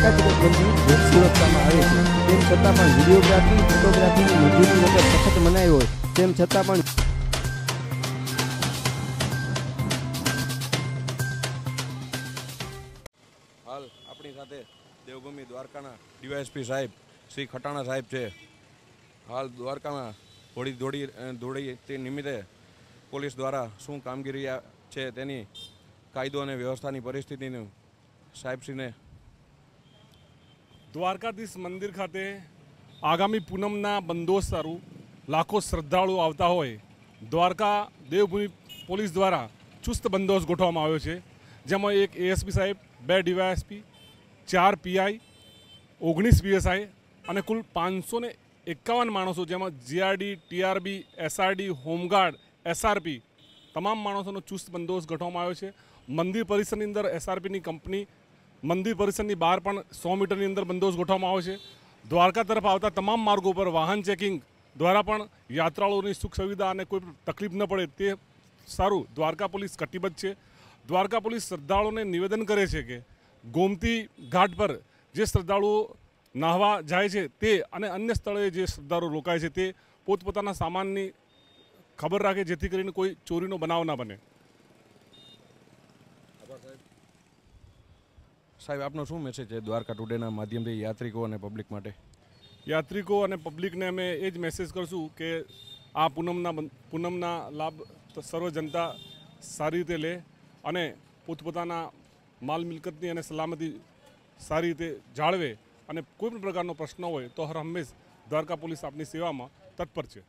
દ્વારકા તિલકબંધી સુરક્ષામાં આવે છે તેમ છતાં પણ વિડીયોગ્રાફી ફોટોગ્રાફીની મંજૂરી વગર સખત મનાઈ હોય તેમ છતાં પણ હાલ આપણી સાથે દેવભૂમિ દ્વારકાના ડીવાયએસપી સાહેબ શ્રી ખટાણા સાહેબ છે. હાલ દ્વારકામાં હોળી અ, દોડી તે નિમિત્તે પોલીસ દ્વારા શું કામગીરી છે તેની કાયદો અને વ્યવસ્થાની પરિસ્થિતિનું સાહેબશ્રીને દ્વારકાધીશ મંદિર ખાતે આગામી પૂનમના બંદોબસ્ત સારું લાખો શ્રદ્ધાળુઓ આવતા હોય, દ્વારકા દેવભૂમિ પોલીસ દ્વારા ચુસ્ત બંદોબસ્ત ગોઠવવામાં આવ્યો છે. જેમાં એક એએસપી સાહેબ, બે ડીવાયએસપી ચાર પીઆઈ ઓગણીસ પીએસઆઈ અને કુલ પાંચસો ને એકાવન માણસો, જેમાં GRD TRB SRD home guard SRP તમામ માણસોનો ચુસ્ત બંદોબસ્ત ગોઠવવામાં આવ્યો છે. મંદિર પરિસરની અંદર એસઆરપીની કંપની મંદિર પરિસરની બહાર પણ સો મીટરની અંદર બંદોબસ્ત ગોઠવવામાં આવે છે. દ્વારકા તરફ આવતા તમામ માર્ગો પર વાહન ચેકિંગ દ્વારા પણ યાત્રાળુઓની સુખ સુવિધા અને કોઈ તકલીફ ન પડે તે સારું દ્વારકા પોલીસ કટિબદ્ધ છે. દ્વારકા પોલીસ શ્રદ્ધાળુઓને નિવેદન કરે છે કે ગોમતી ઘાટ પર જે શ્રદ્ધાળુઓ નાહવા જાય છે તે અને અન્ય સ્થળે જે શ્રદ્ધાળુઓ રોકાય છે તે પોતપોતાના સામાનની ખબર રાખે જેથી કરીને કોઈ ચોરીનો બનાવ ના બને. સાહેબ, આપનો શું મેસેજ છે દ્વારકા ટુડેના માધ્યમથી યાત્રિકો અને પબ્લિક માટે? યાત્રિકો અને પબ્લિકને અમે એ જ મેસેજ કરશું કે આ પૂનમના પૂનમના લાભ સર્વ જનતા સારી રીતે લે અને પોતપોતાના માલ મિલકતની અને સલામતી સારી રીતે જાળવે અને કોઈ પણ પ્રકારનો પ્રશ્ન હોય તો હર હંમેશ દ્વારકા પોલીસ આપની સેવામાં તત્પર છે.